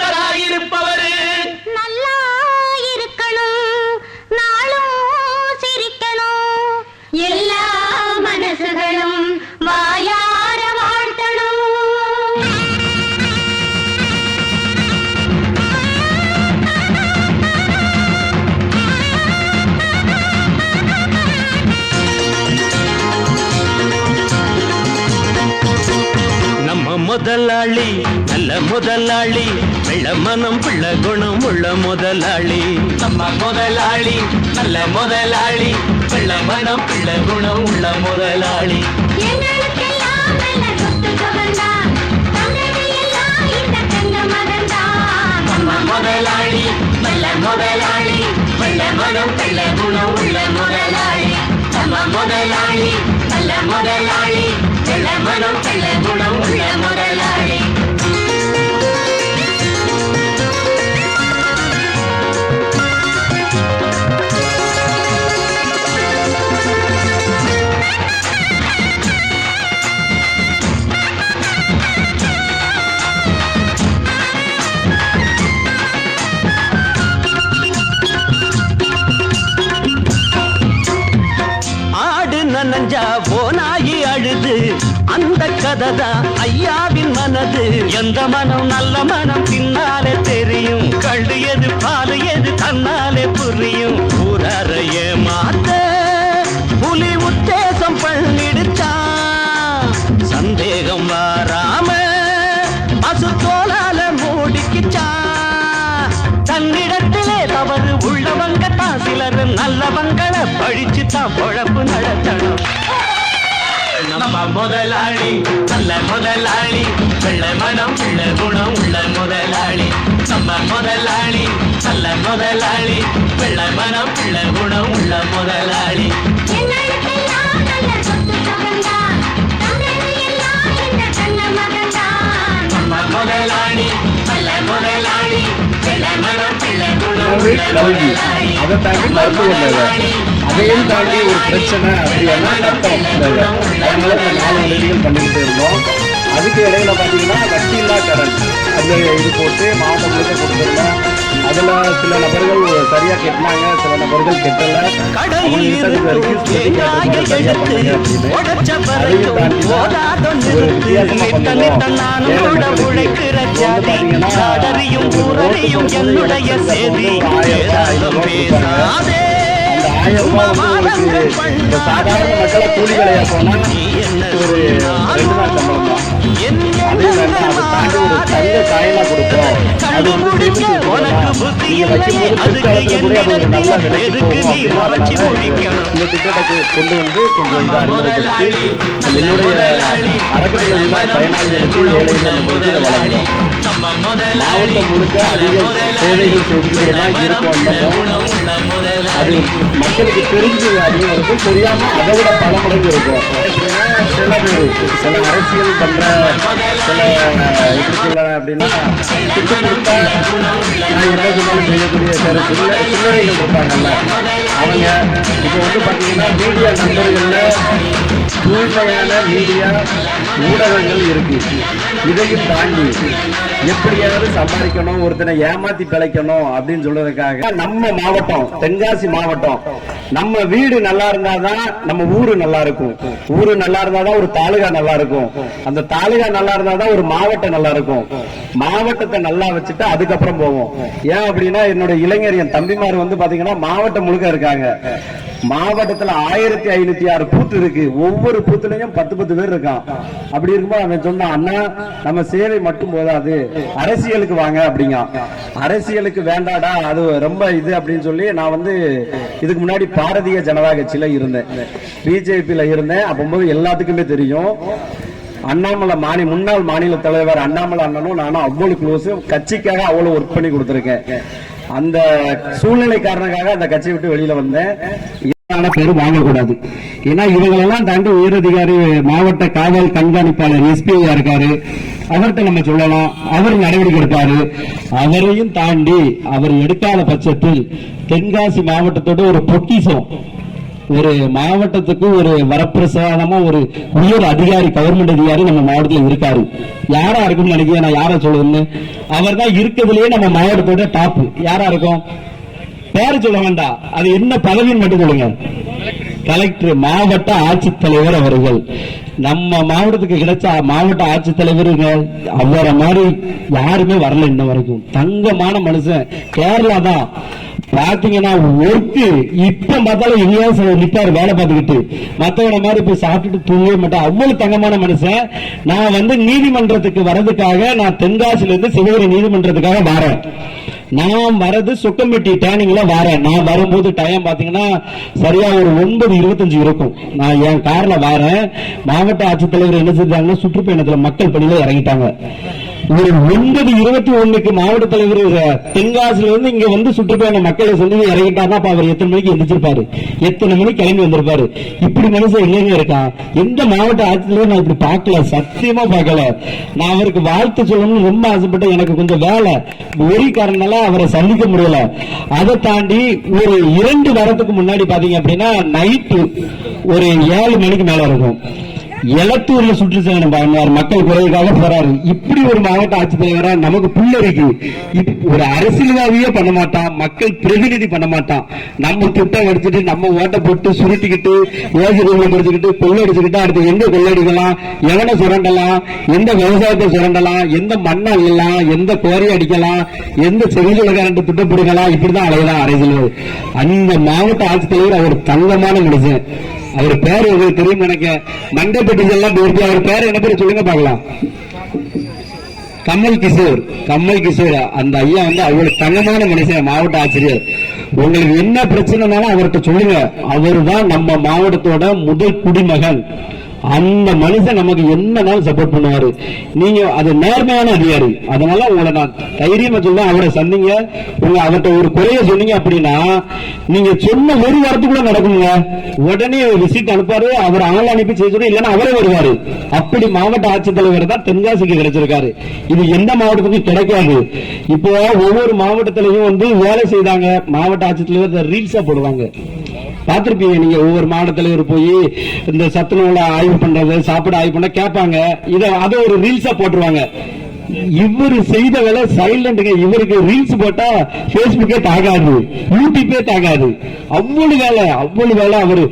பக்தராயிருப்பவர் முதலாளி நல்ல முதலாளி. வெள்ள மனம் பிள்ள குணம் உள்ள முதலாளி. நம்ம முதலாளி நல்ல முதலாளி. வெள்ள மனம் பிள்ள குணம் உள்ள முதலாளி. நல்ல முதலாளி நல்ல முதலாளி. வெள்ள மனம் பிள்ள குணம் உள்ள முதலாளி. முதலாளி நல்ல முதலாளி. மனம் பிள்ள குணம் உள்ள முதலாளி. ஆடு போனாயி அழுது. அந்த கதை ஐயாவின் மனது. எந்த மனம் நல்ல மனம் பின்னாலே தெரியும். கண்டு எது பாலு எது தன்னாலே புரியும். ஊரறைய மாத்த நல்லவங்களை பழிச்சு தான் பொழப்பு நடத்தணும். நம்ம முதலாளி நல்ல முதலாளி. வெள்ள மனம் உள்ள குணம் உள்ள முதலாளி. நம்ம முதலாளி நல்ல முதலாளி. வெள்ள மனம் உள்ள குணம் உள்ள முதலாளி. நம்ம முதலாளி நல்ல முதலாளி. உள்ள அதை தாண்டி மருத்துவ அதையும் தாண்டி ஒரு பிரச்சனை அப்படின்னா ரத்தம் தேவை அதனால இந்த நாலு உதவிகள் பண்ணிக்கிட்டு இருந்தோம். அதுக்கு இடையில பார்த்தீங்கன்னா வட்டியில்லா கடன். அந்த இது போட்டு மாவட்டம் முழுக்க கொடுத்துருந்தோம். அதில் சில நபர்கள் சரியா கெட்டினாங்க சில நபர்கள் கெட்டல என்னுடைய சேதி பேசாதே. அந்த ஆயிரம் ரூபாய் வந்து உங்களுக்கு இந்த சாதாரண மக்களை கூலி வேலையா போனா ஒரு ரெண்டு நாள் சம்பளம் தான் அதே மாதிரி அதை தாண்டி ஒரு தங்க காயினா கொடுப்போம் அது வந்து சேமிச்சு வச்சுக்கலாம் நீங்க வைக்கும்போது பிற்காலத்துல கூட அது ஒரு நல்ல விலைக்கு போகும் இந்த திட்டத்தை கொண்டு வந்து கொஞ்சம் இதாக அறிமுகப்படுத்தி என்னுடைய அறக்கட்டளை பயனாளிகளுக்கு ஏழைகள் வழங்கணும் மாவட்டம் முழுக்க அதிக சேவைகள் இருக்கும் அது மக்களுக்கு தெரிஞ்சு அதிகம் இருக்கும் தெரியாம அதை விட பல மடங்கு இருக்கும் சில சில அரசியல் பண்ற சில எப்படி சொல்ல அப்படின்னா திட்டு கொடுத்தா நான் என்ன சொன்னாலும் செய்யக்கூடிய சில சில்ல சில்லறைகள் இருப்பாங்கல்ல அவங்க இப்போ வந்து பார்த்தீங்கன்னா மீடியா நண்பர்களில் தூய்மையான மீடியா ஊடகங்கள் இருக்கு இதையும் தாண்டி எப்படியாவது சம்பாதிக்கணும் ஒருத்தனை ஏமாத்தி பிழைக்கணும் அப்படின்னு சொல்றதுக்காக நம்ம மாவட்டம் தென்காசி மாவட்டம் நம்ம வீடு நல்லா இருந்தாதான் நம்ம ஊரு நல்லா இருக்கும். ஊரு நல்லா இருந்தாதான் ஒரு தாலுகா நல்லா இருக்கும். அந்த தாலுகா நல்லா இருந்தாதான் ஒரு மாவட்டம் நல்லா இருக்கும். மாவட்டத்தை நல்லா வச்சுட்டு அதுக்கப்புறம் போவோம். ஏன் அப்படின்னா என்னோட இளைஞர் என் தம்பிமார் வந்து பாத்தீங்கன்னா மாவட்டம் முழுக்க இருக்காங்க. மாவட்டத்துல ஆயிரத்தி ஐநூத்தி ஆறு பூத்து இருக்கு. ஒவ்வொரு பூத்துலயும் பத்து பத்து பேர் இருக்கான். அப்படி இருக்கும்போது அவன் சொன்னான் அண்ணா நம்ம சேவை மட்டும் போதாது. அரசியலுக்கு வாங்க அப்படிங்க அரசியலுக்கு வேண்டாடா அது ரொம்ப இது அப்படின்னு சொல்லி நான் வந்து இதுக்கு முன்னாடி பாரதிய ஜனதா கட்சியில இருந்தேன். பிஜேபியில இருந்தேன். அப்போது எல்லாத்துக்குமே தெரியும். அண்ணாமலை மாநில முன்னாள் மாநில தலைவர் அண்ணாமலை அண்ணனும் நானும் அவ்வளவு க்ளோஸ் கட்சிக்காக அவ்வளவு ஒர்க் பண்ணி கொடுத்துருக்கேன். அந்த சூழ்நிலை காரணமாக அந்த கட்சியை விட்டு வெளியில வந்தேன். இதனால பேரும் வாங்கக்கூடாது ஏன்னா இவங்களெல்லாம் தாண்டி உயரதிகாரி மாவட்ட காவல் கண்காணிப்பாளர் எஸ்பிஐயா இருக்காரு. அவர்கிட்ட நம்ம சொல்லலாம். அவர் நடவடிக்கை எடுப்பாரு. அவரையும் தாண்டி அவர் எடுக்காத பட்சத்தில் தென்காசி மாவட்டத்தோட ஒரு பொக்கிசம் ஒரு மாவட்டத்துக்கு ஒரு வரப்பிரசாதமா ஒரு உயர் அதிகாரி கவர்மெண்ட் அதிகாரி நம்ம மாவட்டத்தில் இருக்காரு. யாரா இருக்கும்னு நினைக்கிறேன் நான் யாரை சொல்லுதுன்னு அவர் தான் இருக்கிறதுலயே நம்ம மாவட்டத்தோட டாப் யாரா இருக்கும்? பேர் சொல்ல வேண்டாம் அது என்ன பதவின்னு மட்டும் சொல்லுங்க. கலெக்டர் மாவட்ட ஆட்சித்தலைவர் அவர்கள். நம்ம மாவட்டத்துக்கு கிடைச்ச மாவட்ட ஆட்சித்தலைவருங்க அவரை மாதிரி யாருமே வரல இன்ன வரைக்கும். தங்கமான மனுஷன். கேரளா தான். பாத்தீங்கன்னா ஒர்க்கு இப்ப பார்த்தாலும் எங்கேயாவது நிப்பாரு வேலை பார்த்துக்கிட்டு. மத்தவன மாதிரி போய் சாப்பிட்டுட்டு தூங்கவே மாட்டேன். அவ்வளவு தங்கமான மனுஷன். நான் வந்து நீதிமன்றத்துக்கு வர்றதுக்காக நான் தென்காசில இருந்து சிவகிரி நீதிமன்றத்துக்காக வரேன். நான் வரது சுக்கம்பட்டி டேனிங்ல வரேன். நான் வரும்போது டைம் பாத்தீங்கன்னா சரியா ஒரு ஒன்பது இருபத்தஞ்சு இருக்கும். நான் என் கார்ல வரேன். மாவட்ட ஆட்சித்தலைவர் என்ன செஞ்சாங்கன்னா சுற்றுப்பயணத்துல மக்கள் பணியில இறங்கிட்டாங்க. ஒன்பது இருபத்தி ஒண்ணுக்கு மாவட்ட தலைவர் தென்காசில இருந்து இங்க வந்து சுற்றுப்பயண மக்களை சொல்லி இறங்கிட்டாருன்னா அவர் எத்தனை மணிக்கு எந்திரிச்சிருப்பாரு? எத்தனை மணிக்கு கிளம்பி வந்திருப்பாரு? இப்படி மனுஷன் எங்கெங்க இருக்கான் எந்த மாவட்ட ஆட்சித்தலைவர் நான் இப்படி பார்க்கல சத்தியமா பார்க்கல. நான் அவருக்கு வாழ்த்து சொல்லணும்னு ரொம்ப ஆசைப்பட்டேன். எனக்கு கொஞ்சம் வேலை. ஒரு காரணனால அவரை சந்திக்க முடியல. அதை தாண்டி ஒரு இரண்டு வாரத்துக்கு முன்னாடி பாத்தீங்க அப்படின்னா நைட்டு ஒரு ஏழு மணிக்கு மேல இருக்கும். எலத்தூர்ல சுற்றுச்சூழல் பயனார் மக்கள் குறைவுக்காக போறாரு. இப்படி ஒரு மாவட்ட ஆட்சித்தலைவரா நமக்கு புள்ள இருக்கு. ஒரு அரசியல்வாதியே பண்ண மாட்டான் மக்கள் பிரதிநிதி பண்ண மாட்டான். நம்ம திட்டம் அடிச்சுட்டு நம்ம ஓட்டை போட்டு சுருட்டிக்கிட்டு ஏசி ரூம்ல படிச்சுக்கிட்டு கொள்ளடிச்சுக்கிட்டு அடுத்து எங்க கொள்ளடிக்கலாம் எவனை சுரண்டலாம் எந்த விவசாயத்தை சுரண்டலாம் எந்த மண்ணை அள்ளலாம் எந்த கோரையை அடிக்கலாம் எந்த செவிலுல கரண்ட் திட்டம் பிடிக்கலாம் இப்படிதான் அலையலாம் அரசியல். அந்த மாவட்ட ஆட்சித்தலைவர் அவர் தங்கமான மனுஷன். அவர் பேர் உங்களுக்கு தெரியும் நினைக்க மண்டைப்பட்டி எல்லாம் போயிருக்கு அவர் பேர் என்ன பேர் சொல்லுங்க பார்க்கலாம். கமல் கிஷோர். கமல் கிஷோர் அந்த ஐயா வந்து அவ்வளவு தங்கமான மனுஷன் மாவட்ட ஆசிரியர் உங்களுக்கு என்ன பிரச்சனைனாலும் அவர்கிட்ட சொல்லுங்க. அவர் தான் நம்ம மாவட்டத்தோட முதல் குடிமகன். அந்த மனுஷன் நமக்கு என்னனாலும் சப்போர்ட் பண்ணுவாரு? நீங்க அது நேர்மையான அதிகாரி. அதனால உங்களை நான் தைரியமா சொல்லுவேன் அவரை சந்திங்க. உங்க அவர்கிட்ட ஒரு குறைய சொன்னீங்க அப்படின்னா நீங்க சொன்ன ஒரு வாரத்துக்குள்ள நடக்குங்க. உடனே விசிட் அனுப்பாரு அவர் அவங்கள அனுப்பி செய்ய சொல்லி இல்லைன்னா அவரே வருவாரு. அப்படி மாவட்ட ஆட்சித்தலைவர் தான் தென்காசிக்கு கிடைச்சிருக்காரு. இது எந்த மாவட்டத்துக்கும் கிடைக்காது. இப்போ ஒவ்வொரு மாவட்டத்திலையும் வந்து வேலை செய்தாங்க. மாவட்ட ஆட்சித்தலைவர் ரீல்ஸா போடுவாங்க. பார்த்திருப்பீங்க. நீங்க ஒவ்வொரு மாவட்டத்திலையும் போய் இந்த சத்துணவுல ஆய்வு பண்றது சாப்பிட ஆய்வு பண்ண கேட்பாங்க. இதை அதை ஒரு ரீல்ஸா போட்டுருவாங்க. இவரு செய்த வேலை சைலண்ட்டுங்க இவருக்கு ரீல்ஸ் போட்டா பேஸ்புக்கே தாகாது. யூடியூபே தாகாது. அவ்வளவு வேலை அவ்வளவு வேலை அவரு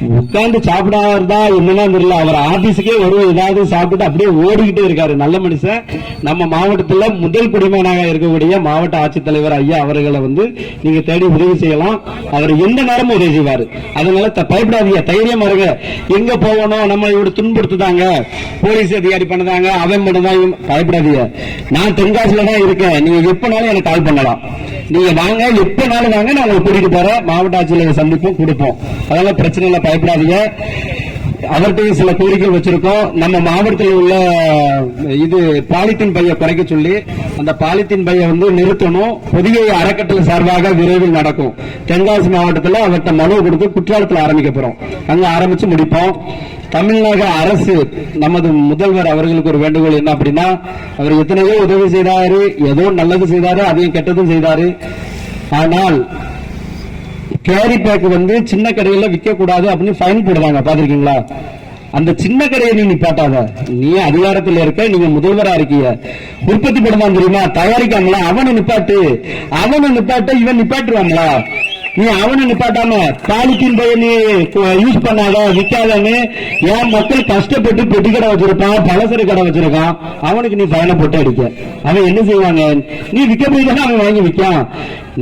உட்கார்ந்து சாப்பிடாதா என்னன்னா தெரியல. அவர் ஆபீஸுக்கே வருவோம் ஏதாவது சாப்பிட்டு அப்படியே ஓடிக்கிட்டே இருக்காரு. நல்ல மனுஷன். நம்ம மாவட்டத்துல முதல் குடிமகனாக இருக்கக்கூடிய மாவட்ட ஆட்சித்தலைவர் ஐயா அவர்களை வந்து நீங்க தேடி உதவி செய்யலாம். அவர் எந்த நேரமும் உதவி செய்வாரு. அதனால த- பயப்படாதீங்க. தைரியமா இருங்க. எங்க போகணும்? நம்ம இவரு துன்புறுத்துதாங்க. போலீஸ் அதிகாரி பண்ணதாங்க. அவன் பண்ணதான் பயப்படாதீங்க. நான் தென்காசில தான் இருக்கேன். நீங்க எப்பனாலும் எனக்கு கால் பண்ணலாம். நீங்க வாங்க எப்பனாலும் வாங்க நாங்க கூட்டிட்டு போறோம் மாவட்ட ஆட்சியர் சந்திப்போம் கொடுப்போம். அதெல்லாம் பிரச்சனை இல்லை பயப்படாதீங்க. அவர்கிட்டையும் சில கோரிக்கை வச்சிருக்கோம். நம்ம மாவட்டத்தில் உள்ள இது பாலித்தீன் பைய குறைக்க சொல்லி அந்த பாலித்தீன் பைய வந்து நிறுத்தணும். புதிய அறக்கட்டளை சார்பாக விரைவில் நடக்கும். தென்காசி மாவட்டத்தில் அவர்கிட்ட மனு கொடுத்து குற்றாலத்தில் ஆரம்பிக்க போறோம். அங்க ஆரம்பிச்சு முடிப்போம். தமிழக அரசு நமது முதல்வர் அவர்களுக்கு ஒரு வேண்டுகோள் என்ன அப்படின்னா அவர் எத்தனையோ உதவி செய்தாரு ஏதோ நல்லது செய்தாரு அதையும் கெட்டதும் செய்தாரு. ஆனால் கேரி பேக் வந்து சின்ன கடையில விற்க கூடாது அப்படின்னு ஃபைன் போடுவாங்க பாத்திருக்கீங்களா அந்த சின்ன கடையை நீ நிப்பாட்டாத. நீ அதிகாரத்தில் இருக்க நீங்க முதல்வரா இருக்கீங்க. உற்பத்தி படுமா தெரியுமா? தயாரிக்காங்களா அவனை நிப்பாட்டு. அவனை நிப்பாட்டு இவன் நிப்பாட்டுவாங்களா நீ அவனை நிப்பாட்டாம பாலித்தீன் பைய நீ யூஸ் பண்ணாத விற்காதன்னு ஏன் மக்கள் கஷ்டப்பட்டு பெட்டி கடை வச்சிருப்பான் பலசரி கடை வச்சிருக்கான். அவனுக்கு நீ பயணம் போட்டு அடிக்க. அவன் என்ன செய்வாங்க? நீ விற்க போய் தானே அவன் வாங்கி விற்கான்.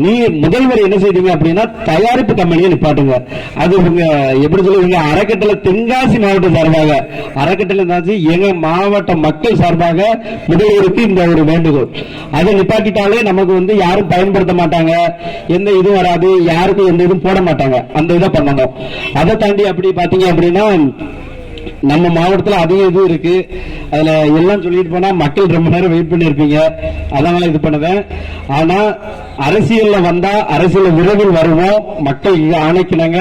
நீ முதல்வர் என்ன செய்றீங்க அப்படின்னா தயாரிப்பு கம்பெனியை நிப்பாட்டுங்க. அது உங்க எப்படி சொல்லுவீங்க அறக்கட்டளை தென்காசி மாவட்டம் சார்பாக அறக்கட்டளை இருந்தாச்சு எங்க மாவட்ட மக்கள் சார்பாக முதல்வருக்கு இந்த ஒரு வேண்டுகோள். அதை நிப்பாட்டிட்டாலே நமக்கு வந்து யாரும் பயன்படுத்த மாட்டாங்க. எந்த இதுவும் வராது. யாருக்கும் எந்த இதுவும் போட மாட்டாங்க. அந்த இதை பண்ணணும். அதை தாண்டி அப்படி பாத்தீங்க அப்படின்னா நம்ம மாவட்டத்தில் அதிக இது இருக்கு. அதில் எல்லாம் சொல்லிட்டு போனால் மக்கள் ரொம்ப நேரம் வெயிட் பண்ணியிருப்பீங்க அதனால இது பண்ணுவேன். ஆனால் அரசியலில் வந்தால் அரசியல் விரைவில் வருவோம். மக்கள் ஆணைக்கினாங்க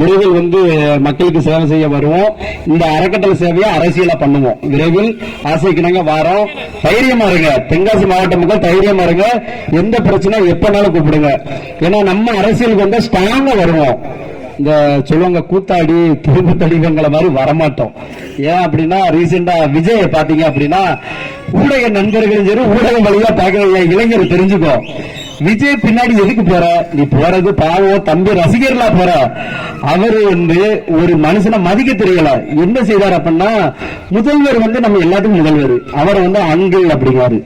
விரைவில் வந்து மக்களுக்கு சேவை செய்ய வருவோம். இந்த அறக்கட்டளை சேவையை அரசியலாக பண்ணுவோம். விரைவில் ஆசைக்கினாங்க வாரம். தைரியமா இருங்க. தென்காசி மாவட்ட மக்கள் தைரியமா இருங்க. எந்த பிரச்சனை எப்பனாலும் கூப்பிடுங்க. ஏன்னா நம்ம அரசியலுக்கு வந்தால் ஸ்ட்ராங்காக வருவோம். இந்த சொல்லுவாங்க கூத்தாடி திரும்ப தடிவங்களை மாதிரி வரமாட்டோம். ஏன் அப்படின்னா ரீசெண்டா விஜய் பாத்தீங்க அப்படின்னா ஊடக நண்பர்களும் சரி ஊடகம் வழியா பாக்குற இளைஞர் தெரிஞ்சுக்கோ. விஜய் பின்னாடி எதுக்கு போற? நீ போறது பாவம் தம்பி ரசிகர்களா போற. அவரு வந்து ஒரு மனுஷனை மதிக்க தெரியல. என்ன செய்தார் அப்படின்னா முதல்வர் வந்து நம்ம எல்லாத்துக்கும் முதல்வர். அவர் வந்து அங்கிள் அப்படிங்காரு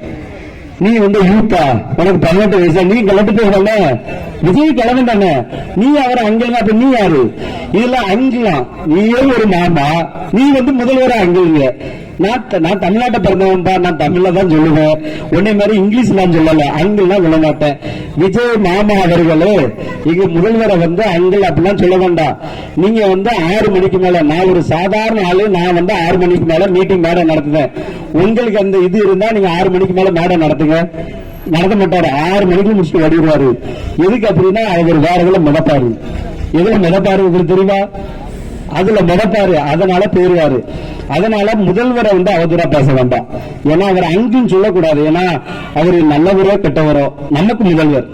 நீ வந்து யூத்தா? உனக்கு பதினெட்டு வயசா. நீ கலட்டு போகல விஜய் கிளம்பி தானே. நீ அவர் அங்கிள் அப்ப நீ யாரு? இதுல அங்கிலாம் நீயே ஒரு மாமா. நீ வந்து முதல்வரா அங்கிங்க நான் நான் தமிழ்நாட்டை பிறந்தவன்பா நான் தமிழ்ல தான் சொல்லுவேன். உன்னை மாதிரி இங்கிலீஷ் நான் சொல்லல அங்கிள்லாம் சொல்ல மாட்டேன். விஜய் மாமா அவர்களே இங்க முதல்வரை வந்து அங்கிள் அப்படிலாம் சொல்ல வேண்டாம். நீங்க வந்து ஆறு மணிக்கு மேல நான் ஒரு சாதாரண ஆளு நான் வந்து ஆறு மணிக்கு மேல மீட்டிங் மேடம் நடத்துவேன். உங்களுக்கு அந்த இது இருந்தா நீங்க ஆறு மணிக்கு மேல மேடம் நடத்துங்க. நடத்த மாட்டாரு. ஆறு மணிக்கு முடிச்சுட்டு வடிவாரு எதுக்கு அப்படின்னா அவர் வேற எதுல மிதப்பாரு. எதுல மிதப்பாரு உங்களுக்கு தெரியுமா? அதுல மிதப்பாரு. அதனால போயிருவாரு. அதனால முதல்வரை வந்து அவதூறா பேச வேண்டாம். ஏன்னா அவர் அங்கும் சொல்லக்கூடாது. ஏன்னா அவரு நல்லவரோ கெட்டவரோ. நமக்கு முதல்வர்.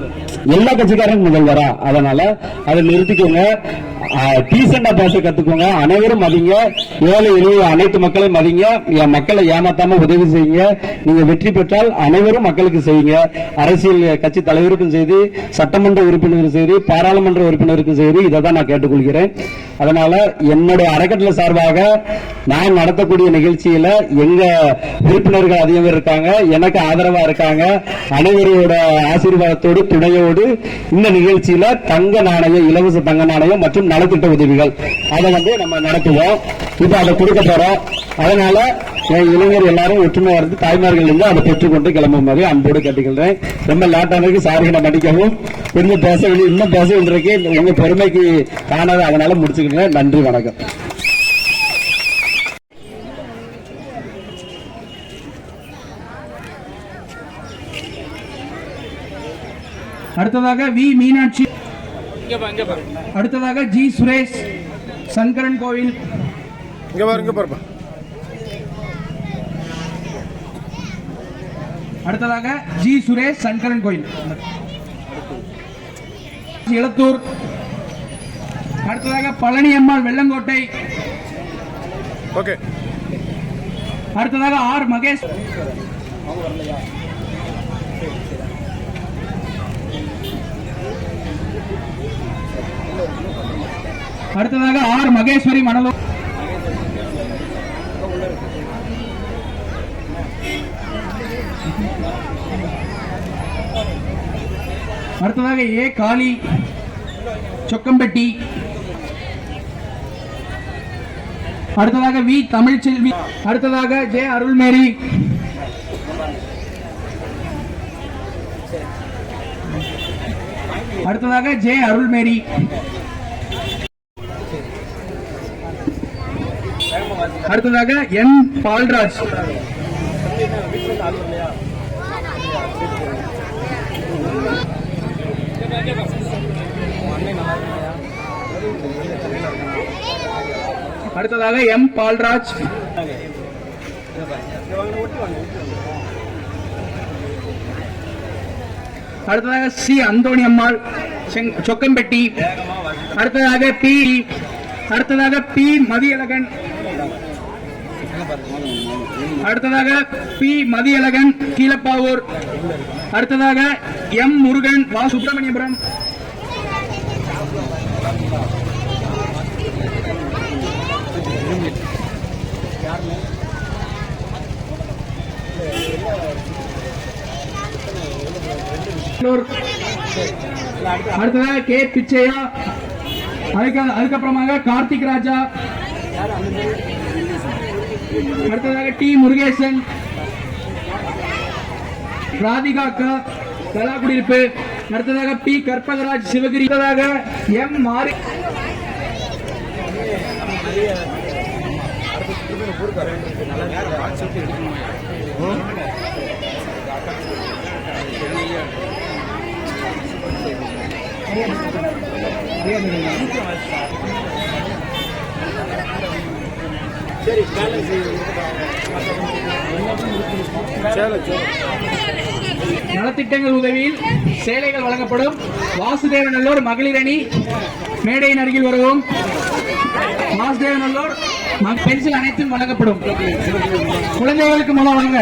எல்லா கட்சிக்காரங்க முதல்வரா. அதனால அதை நிறுத்திக்கோங்க. டீசெண்டா பேச கத்துக்கோங்க. அனைவரும் மதிங்க. ஏழை எளிய அனைத்து மக்களையும் மதிங்க. என் மக்களை ஏமாத்தாம உதவி செய்யுங்க. நீங்க வெற்றி பெற்றால் அனைவரும் மக்களுக்கு செய்யுங்க. அரசியல் கட்சி தலைவருக்கும் சரி சட்டமன்ற உறுப்பினருக்கும் சரி பாராளுமன்ற உறுப்பினருக்கும் சரி இதை தான் நான் கேட்டுக்கொள்கிறேன். அதனால என்னுடைய அறக்கட்டளை சார்பாக நான் நடத்தக்கூடிய நிகழ்ச்சியில எங்க உறுப்பினர்கள் அதிகம் இருக்காங்க எனக்கு ஆதரவா இருக்காங்க. அனைவரோட ஆசீர்வாதத்தோடு துணையோடு இந்த நிகழ்ச்சியில தங்க நாணயம் இலவச தங்க நாணயம் மற்றும் நலத்திட்ட உதவிகள் அதை வந்து நம்ம நடத்துவோம். இப்ப அதை கொடுக்க போறோம். அதனால என் இளைஞர் எல்லாரும் ஒற்றுமையா இருந்து தாய்மார்கள் இருந்து அதை பெற்றுக்கொண்டு கிளம்பும் மாதிரி அன்போடு கேட்டுக்கிறேன் ரொம்ப லேட்டானதுக்கு சாரிகளை மன்னிக்கவும். கொஞ்சம் பேச வேண்டிய இன்னும் பேச வேண்டியிருக்கு. உங்க பெருமைக்கு காணாத அதனால முடிச்சுக்கிறேன் நன்றி வணக்கம். அடுத்ததாக வி மீனாட்சி. அடுத்ததாக ஜி சுரேஷ். சங்கரன் கோவில். இங்க பாருப்பா. அடுத்ததாக ஜி சுரேஷ் சங்கரன் கோயில் இளத்தூர். அடுத்ததாக பழனி அம்மாள் வெள்ளங்கோட்டை. ஓகே. அடுத்ததாக ஆர் மகேஷ். அடுத்ததாக ஆர் மகேஸ்வரி மணலூர். அடுத்ததாக ஏ காளி சொக்கம்பட்டி. அடுத்ததாக வி தமிழ்ச்செல்வி. அடுத்ததாக ஜே அருள்மேரி. அடுத்ததாக ஜே அருள்மேரி. அடுத்ததாக என் பால்ராஜ். அடுத்ததாக எம் பால்ராஜ். அடுத்ததாக சி அந்தோணி அம்மாள். செங்- சொக்கம்பட்டி. அடுத்ததாக பி அடுத்ததாக பி மதியழகன். அடுத்ததாக பி மதியழகன் கீழப்பாவூர். அடுத்ததாக எம் முருகன் வா. சுப்பிரமணியபுரம். வேலூர். அடுத்ததாக கே பிச்சையா? அதுக்கு அதுக்கப்புறமாக கார்த்திக் ராஜா. அடுத்ததாக டி முருகேசன். ராதிகா அக்கா கலாக்குடியிருப்பு. அடுத்ததாக பி கற்பகராஜ் சிவகிரி. எம் மாரி சரி நலத்திட்டங்கள் உதவியில் சேலைகள் வழங்கப்படும். வாசுதேவநல்லூர் மகளிர் அணி மேடையின் அருகில் வருவோம். வாசுதேவநல்லூர் ம- பென்சில் அனைத்தும் வழங்கப்படும். குழந்தைகளுக்கு மூலம் வாங்க.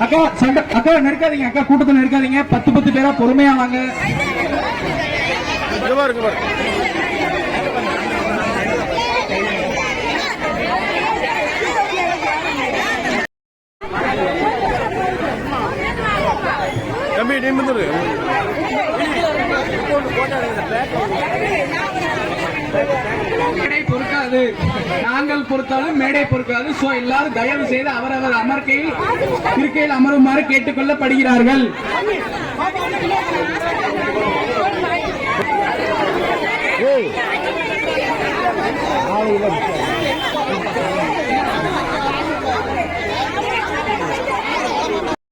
அக்கா சண்டை அக்கா நெருக்காதீங்க அக்கா கூட்டத்தில் நெருக்காதீங்க. பத்து பத்து பேரா பொறுமையா வாங்க. இங்க பாரு இங்க தம்பி நீ வந்துரு மேடை பொறுக்காது. நாங்கள் பொறுத்தாலும் மேடை பொறுக்காது. சோ எல்லாரும் தயவு செய்து அவரவர் அமர்க்கையில் இருக்கையில் அமருமாறு கேட்டுக்கொள்ளப்படுகிறார்கள். ஏய்